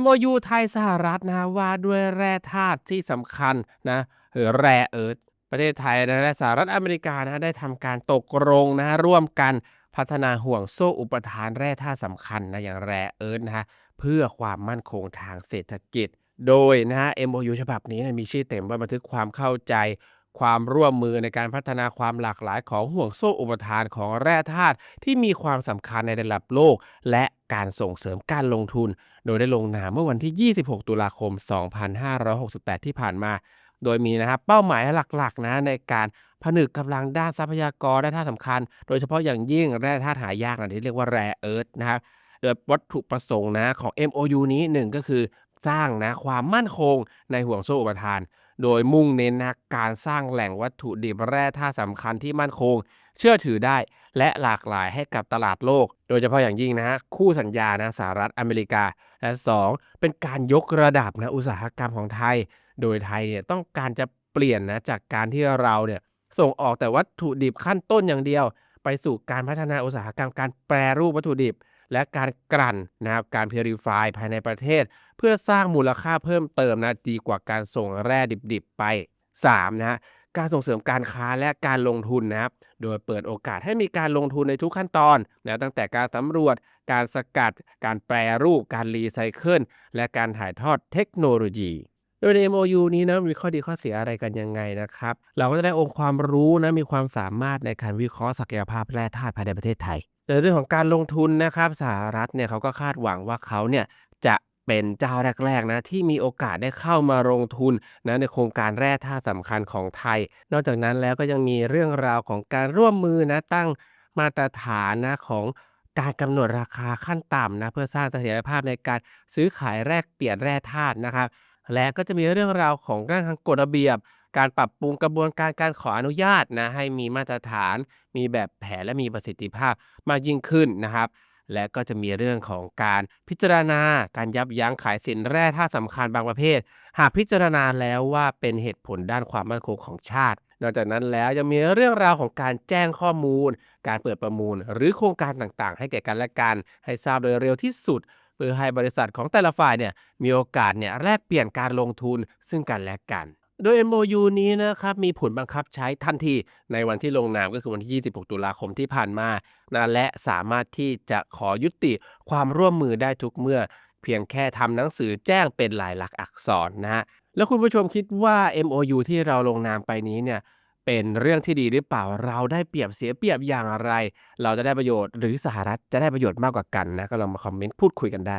MOU ไทยสหรัฐนะว่าด้วยแร่ธาตุที่สำคัญนะหรือแร่เอิร์ธประเทศไทยและสหรัฐอเมริกานะได้ทำการตกลงนะร่วมกันพัฒนาห่วงโซ่อุปทานแร่ธาตุสำคัญนะอย่างแร่เอิร์ธนะฮะเพื่อความมั่นคงทางเศรษฐกิจ โดยนะฮะ MOU ฉบับนี้นะมีชื่อเต็มว่าบันทึกความเข้าใจ ความร่วมมือในการพัฒนาความหลากหลายของห่วงโซ่อุปทานของแร่ธาตุที่มีความสำคัญในระดับโลก และ การส่งเสริมการลงทุน โดยได้ลงนามเมื่อวันที่ 26 ตุลาคม 2568 ที่ผ่านมา โดยมีนะครับเป้าหมายหลักๆนะในการผนึกกำลังด้านทรัพยากรแร่ธาตุสำคัญ โดยเฉพาะอย่างยิ่งแร่ธาตุหายากนะที่เรียกว่าแร่เอิร์ธนะครับโดยวัตถุประสงค์นะของ MOU นี้หนึ่งก็คือ สร้างนะความมั่นคงในห่วงโซ่อุปทาน โดยมุ่งเน้นนะการสร้างแหล่งวัตถุดิบแร่ธาตุสำคัญที่มั่นคง เชื่อถือได้ และหลากหลายให้กับตลาดโลก โดยเฉพาะอย่างยิ่งนะฮะคู่สัญญานะสหรัฐอเมริกา และ 2 เป็นการยกระดับนะอุตสาหกรรมของไทย โดยไทยเนี่ยต้องการจะเปลี่ยนนะจากการที่เราเนี่ยส่งออกแต่วัตถุดิบขั้นต้นอย่างเดียว ไปสู่การพัฒนาอุตสาหกรรมการแปรรูปวัตถุดิบ และการกลั่นนะครับการพิริฟายภายในประเทศ เพื่อสร้างมูลค่าเพิ่มเติมนะดีกว่าการส่งแร่ดิบๆไป 3. นะฮะการส่งเสริมการค้าและการลงทุนนะครับ โดยเปิดโอกาสให้มีการลงทุนในทุกขั้นตอนนะตั้งแต่การสำรวจ การสกัด การแปรรูป การรีไซเคิล และการถ่ายทอดเทคโนโลยี โดยใน MOU นี้นะมีข้อดีข้อเสียอะไรกันยังไงนะครับ เราก็จะได้องค์ความรู้นะมีความสามารถในการวิเคราะห์ศักยภาพแร่ธาตุภายในประเทศไทย ในเรื่องของการลงทุนนะครับสหรัฐเนี่ยเขาก็คาดหวังว่าเขาเนี่ยจะเป็นเจ้าแรกๆนะที่มีโอกาสได้เข้ามาลงทุนนะในโครงการแร่ธาตุสำคัญของไทย นอกจากนั้นแล้วก็ยังมีเรื่องราวของการร่วมมือนะตั้งมาตรฐานนะของการกำหนดราคาขั้นต่ำนะเพื่อสร้างเสถียรภาพในการซื้อขายแลกเปลี่ยนแร่ธาตุนะครับ และก็จะมีเรื่องราวของเรื่องทางกฎระเบียบ การปรับปรุงกระบวนการการขออนุญาตนะให้มีมาตรฐาน มีแบบแผนและมีประสิทธิภาพมากยิ่งขึ้นนะครับ และก็จะมีเรื่องของการพิจารณาการยับยั้งขายสินแร่ธาตุสำคัญบางประเภท หากพิจารณาแล้วว่าเป็นเหตุผลด้านความมั่นคงของชาติ นอกจากนั้นแล้วยังมีเรื่องราวของการแจ้งข้อมูล การเปิดประมูล หรือโครงการต่างๆ ให้แก่กันและกัน ให้ทราบโดยเร็วที่สุดเพื่อให้บริษัทของแต่ละฝ่ายเนี่ยมีโอกาสเนี่ยแลกเปลี่ยนการลงทุนซึ่งกันและกัน โดย MOU นี้นะครับมีผลบังคับใช้ทันทีในวันที่ลงนามก็คือวันที่ 26 ตุลาคมที่ผ่านมานะและสามารถที่จะขอยุติความร่วมมือได้ทุกเมื่อ เพียงแค่ทำหนังสือแจ้งเป็นลายลักษณ์อักษรนะฮะแล้วคุณผู้ชมคิดว่า MOU ที่เราลงนามไปนี้เนี่ยเป็นเรื่องที่ดีหรือเปล่าเราได้เปรียบเสียเปรียบอย่างไร เราจะได้ประโยชน์หรือสหรัฐจะได้ประโยชน์มากกว่ากันนะก็ลองมาคอมเมนต์พูดคุยกันได้